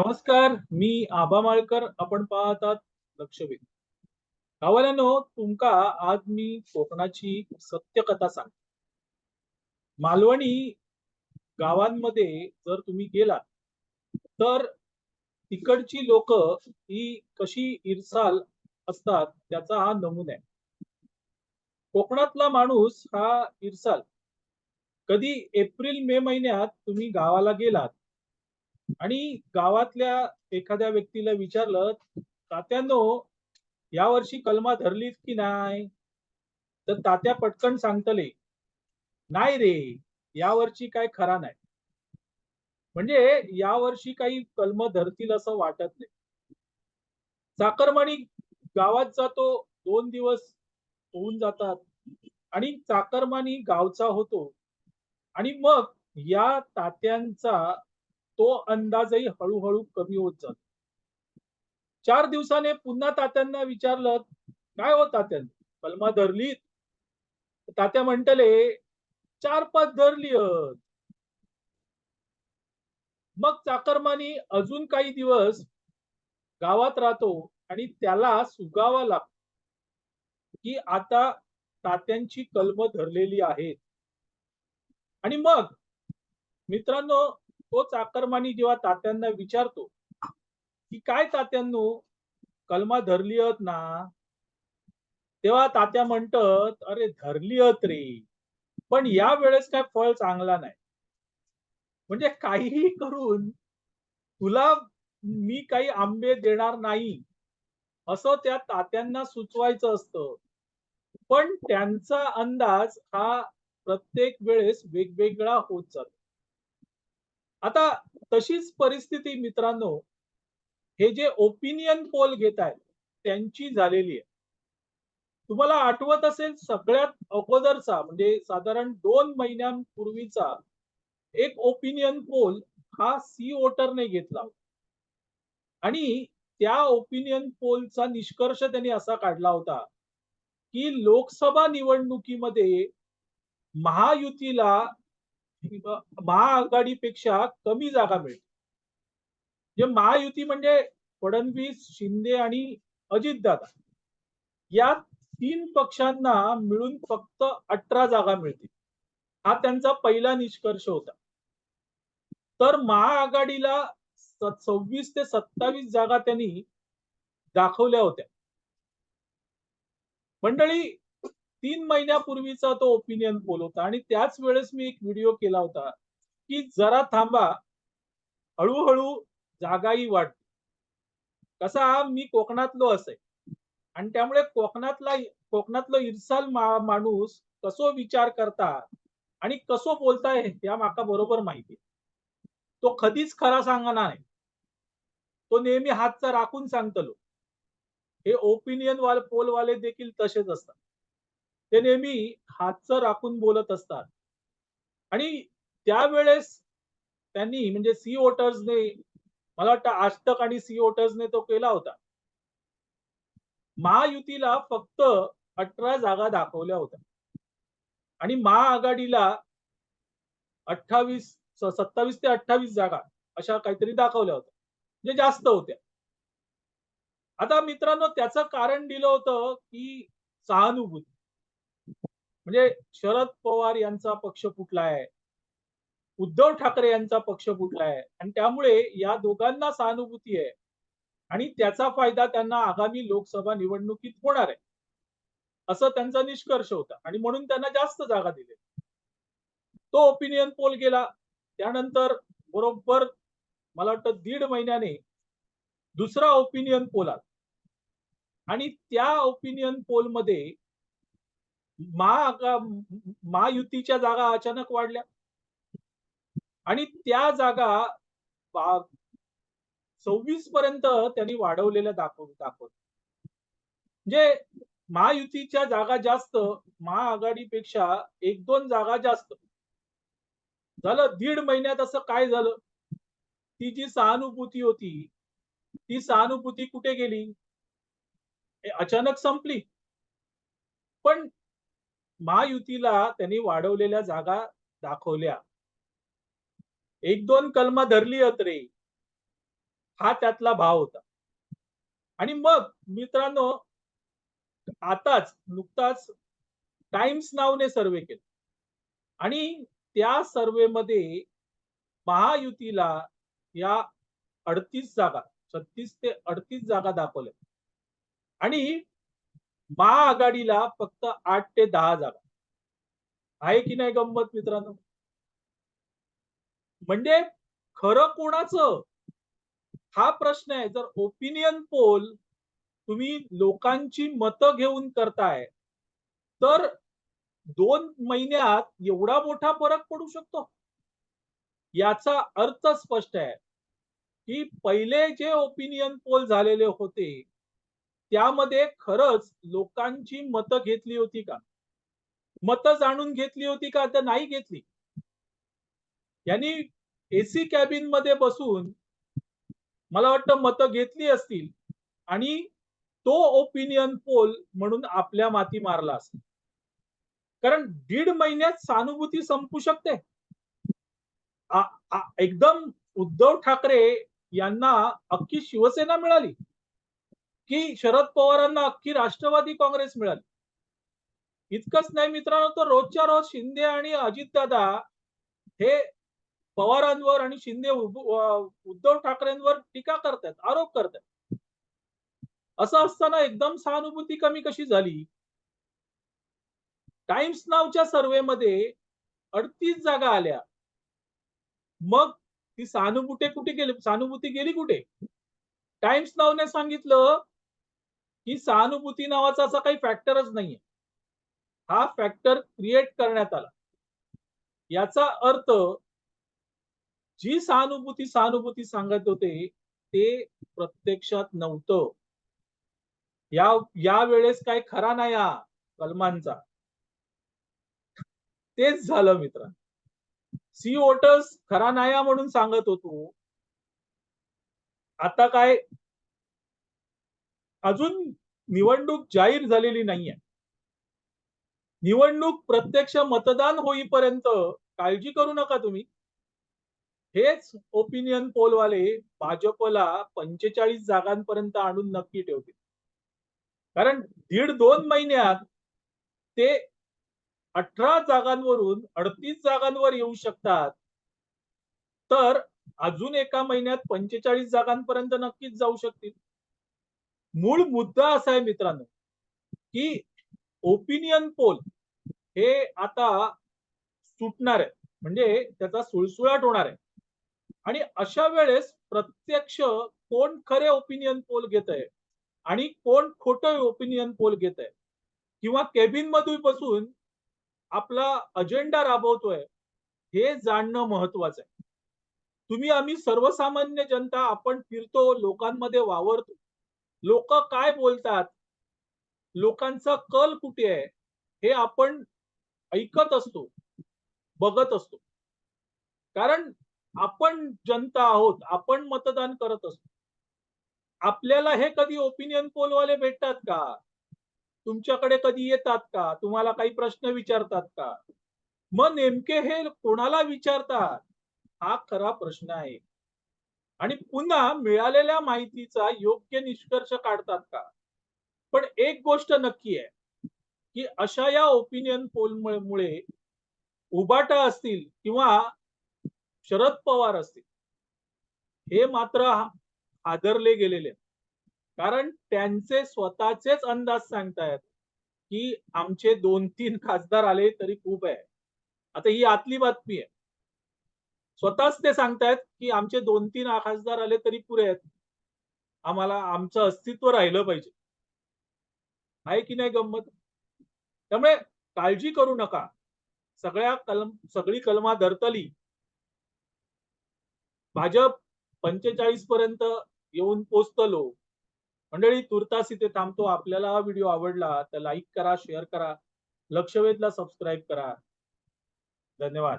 नमस्कार मी आबा माळकर. आपण पाहतात लक्षवेध. गावाल्यानो तुमका आज मी कोकणाची सत्यकथा सांग मालवणी गावांमध्ये जर तुम्ही गेलात तर तिकडची लोक ही कशी इरसाल असतात त्याचा हा नमुना आहे. कोकणातला माणूस हा इरसाल कधी एप्रिल मे महिन्यात तुम्ही गावाला गेलात आणि गावातल्या एखाद्या व्यक्तीला विचारलं तात्यानो यावर्षी कलमा धरलीत की नाही? तर तात्या पटकन सांगतले नाही रे यावर्षी काय खरा नाही. म्हणजे यावर्षी काही कलम धरतील असं वाटत नाही. चाकरमानी गावात जातो दोन दिवस होऊन जातात आणि चाकरमानी गावचा होतो. आणि मग या तात्यांचा तो अंदाजही हळूहळू कमी होत जातो. चार दिवसाने पुन्हा तात्यांना विचारलं काय हो तात्यां? कलमा धरली तात्या म्हणतले चार पाच धरली मग चाकरमानी अजून काही दिवस गावात राहतो आणि त्याला सुगावा लागतो की आता तात्यांची कलम धरलेली आहेत. आणि मग मित्रांनो तोच चाकरमानी जेव्हा तात्यांना विचारतो की काय तात्यांनो? कलमा धरली आहेत ना? तेव्हा तात्या म्हणतात अरे धरली आहेत रे. पण या वेळेस काय फळ चांगला नाही. म्हणजे काहीही करून तुला मी काही आंबे देणार नाही असं त्या तात्यांना सुचवायचं असतं. पण त्यांचा अंदाज हा प्रत्येक वेळेस वेगवेगळा होत जातो. आता तशीच परिस्थिती मित्रांनो हे जे ओपिनियन पोल घेत आहेत त्यांची झालेली आहे. तुम्हाला आठवत असेल सगळ्यात अगोदरचा म्हणजे साधारण दोन महिन्यांपूर्वीचा एक ओपिनियन पोल हा सी वोटरने घेतला. आणि त्या ओपिनियन पोलचा निष्कर्ष त्यांनी असा काढला होता की लोकसभा निवडणुकीमध्ये महायुतीला महाआघाडीपेक्षा कमी जागा मिळते. म्हणजे महायुती म्हणजे फडणवीस शिंदे आणि अजितदादा. या तीन पक्षांना मिळून फक्त अठरा जागा मिळतील. हा त्यांचा पहिला निष्कर्ष होता. तर महाआघाडीला सव्वीस ते सत्तावीस जागा त्यांनी दाखवल्या होत्या. मंडळी तीन महिन्यापूर्वीचा तो ओपिनियन पोल होता. आणि त्याच वेळेस मी एक व्हिडिओ केला होता की जरा थांबा हळूहळू जागाही वाट कसा मी कोकणातलो असे. आणि त्यामुळे कोकणातला कोकणातलो इरसाल माणूस कसो विचार करता आणि कसो बोलताय या माका बरोबर माहिती तो कधीच खरा सांगणार नाही. तो नेहमी हातचा राखून सांगतलो. हे ओपिनियन वाले पोलवाले देखील तसेच असतात. ते नेहमी हातचं राखून बोलत असतात. आणि त्यावेळेस त्यांनी म्हणजे सी वोटर्सने मला वाटतं आजतक आणि सी वोटर्सने तो केला होता. महायुतीला फक्त अठरा जागा दाखवल्या होत्या. आणि महाआघाडीला अठ्ठावीस सत्तावीस ते अठ्ठावीस जागा अशा काहीतरी दाखवल्या होत्या. म्हणजे जास्त होत्या. आता मित्रांनो त्याचं कारण दिलं होतं की सहानुभूती. म्हणजे शरद पवार यांचा पक्ष कुठला आहे उद्धव ठाकरे यांचा पक्ष कुठला आहे आणि त्यामुळे या दोघांना सहानुभूती आहे. आणि त्याचा फायदा त्यांना आगामी लोकसभा निवडणुकीत होणार आहे. असं त्यांचा निष्कर्ष होता. आणि म्हणून त्यांना जास्त जागा दिली. तो ओपिनियन पोल गेला. त्यानंतर बरोबर मला वाटतं दीड महिन्याने दुसरा ओपिनियन पोल आला. आणि त्या ओपिनियन पोलमध्ये महा महायुतीच्या जागा अचानक वाढल्या. आणि त्या जागा सव्वीस पर्यंत त्यांनी वाढवलेल्या दाखव दाखवत म्हणजे महायुतीच्या जागा जास्त महाआघाडीपेक्षा एक दोन जागा जास्त. झालं दीड महिन्यात असं काय झालं? ती जी सहानुभूती होती ती सहानुभूती कुठे गेली? अचानक संपली. पण महायुतीला त्यांनी वाढवलेल्या जागा दाखवल्या. एक दोन कलमा धरली रे. हा त्यातला भाव होता. आणि मग मित्रांनो आताच नुकताच टाइम्स नावने सर्वे केला. आणि त्या सर्वेमध्ये महायुतीला या अडतीस जागा छत्तीस ते अडतीस जागा दाखवल्या. आणि महाआघाडीला फक्त आठ ते दहा जागा. आहे की नाही गंमत मित्रांनो? म्हणजे खरं कोणाचं? हा प्रश्न आहे. जर ओपिनियन पोल तुम्ही लोकांची मतं घेऊन करताय तर दोन महिन्यात एवढा मोठा फरक पडू शकतो? याचा अर्थ स्पष्ट आहे की पहिले जे ओपिनियन पोल झालेले होते त्यामध्ये खरंच लोकांची मतं घेतली होती का? मतं जाणून घेतली होती का? तर नाही घेतली. यांनी एसी कॅबिनमध्ये बसून मला वाटतं मतं घेतली असतील आणि तो ओपिनियन पोल म्हणून आपल्या माती मारला असेल. कारण दीड महिन्यात सहानुभूती संपू शकते. आ- आ- एकदम उद्धव ठाकरे यांना अख्खी शिवसेना मिळाली. की शरद पवारांना अख्खी राष्ट्रवादी काँग्रेस मिळाली. इतकंच नाही मित्रांनो तर रोजच्या रोज शिंदे आणि अजितदादा हे पवारांवर आणि शिंदे उद्धव ठाकरेंवर टीका करतात आरोप करतात असं असताना एकदम सहानुभूती कमी कशी झाली? टाइम्स नावच्या सर्वेमध्ये अडतीस जागा आल्या. मग ती सहानुभूती कुठे गेली सहानुभूती गेली कुठे? टाइम्स नावने सांगितलं की सहानुभूती नावाचा असा काही फॅक्टरच नाहीये. हा फॅक्टर क्रिएट करण्यात आला. याचा अर्थ जी सहानुभूती सहानुभूती सांगत होते ते प्रत्यक्षात नव्हतं. या या वेळेस काय खरा नाही हा कलमांचा. तेच झालं मित्र सी वोटर्स खरा नाया म्हणून सांगत होतो. आता काय अजून निवडणूक जाहीर झालेली नाहीये. निवडणूक प्रत्यक्ष मतदान होईपर्यंत काळजी करू नका तुम्ही. हेच ओपिनियन पोलवाले भाजपला पंचेचाळीस जागांपर्यंत आणून नक्की ठेवतील. कारण दीड दोन महिन्यात ते अठरा जागांवरून अडतीस जागांवर येऊ शकतात. तर अजून एका महिन्यात पंचेचाळीस जागांपर्यंत नक्कीच जाऊ शकतील. मूळ मुद्दा असा आहे मित्रांनो की ओपिनियन पोल हे आता सुटणार आहे. म्हणजे त्याचा सुळसुळाट होणार आहे. आणि अशा वेळेस प्रत्यक्ष कोण खरे ओपिनियन पोल घेत आहे आणि कोण खोट ओपिनियन पोल घेत आहे. किंवा केबिन मधून बसून आपला अजेंडा राबवतोय हे जाणणं महत्वाचं आहे. तुम्ही आम्ही सर्वसामान्य जनता आपण फिरतो लोकांमध्ये वावरतो. लोक काय बोलतात? लोकांचा कल कुठे आहे? हे आपण ऐकत असतो बघत असतो. कारण आपण जनता आहोत आपण मतदान करत असतो. आपल्याला हे कधी ओपिनियन पोलवाले भेटतात का? तुमच्याकडे कधी येतात का? तुम्हाला काही प्रश्न विचारतात का? मग नेमके हे कोणाला विचारतात? हा खरा प्रश्न आहे. आणि पुन्हा मिळालेल्या माहितीचा योग्य निष्कर्ष काढतात का? पण एक गोष्ट नक्की आहे की अशा या ओपिनियन पोल मुळे उबाटा असतील किंवा शरद पवार असतील हे मात्र आदरले गेलेले. आहेत. कारण त्यांचे स्वतःचेच अंदाज सांगतायत की आमचे दोन तीन खासदार आले तरी खूप आहे. आता ही आतली बातमी आहे. स्वतःच ते सांगतायत की आमचे दोन तीन खासदार आले तरी पुरे आहेत. आम्हाला आमचं अस्तित्व राहिलं पाहिजे. आहे की नाही गंमत? त्यामुळे काळजी करू नका. सगळ्या कलम सगळी कलमा धरतली. भाजप पंचेचाळीस पर्यंत येऊन पोचतलो. मंडळी तुर्तास इथे थांबतो. आपल्याला हा व्हिडिओ आवडला तर लाईक करा शेअर करा. लक्षवेधला सबस्क्राईब करा. धन्यवाद.